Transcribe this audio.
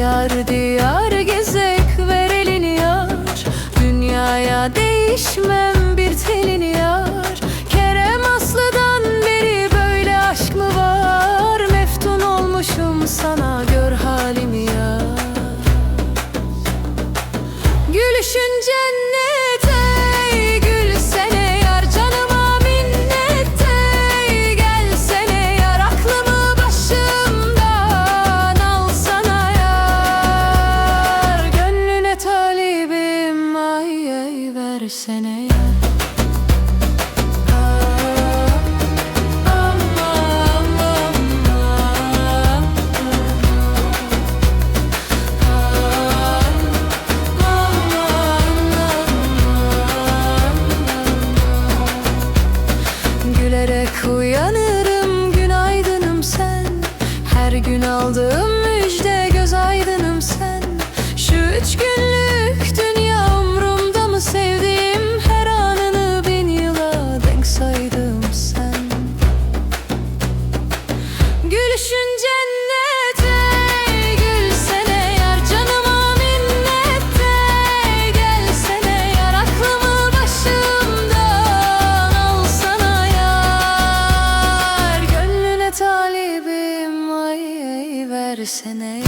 Diyar diyar gezek ver elini yar. Dünyaya değişmem. seneye Gülerek uyanırım günaydınım sen. Her gün aldığım müjde göz aydınım sen. Şu üç gün seneye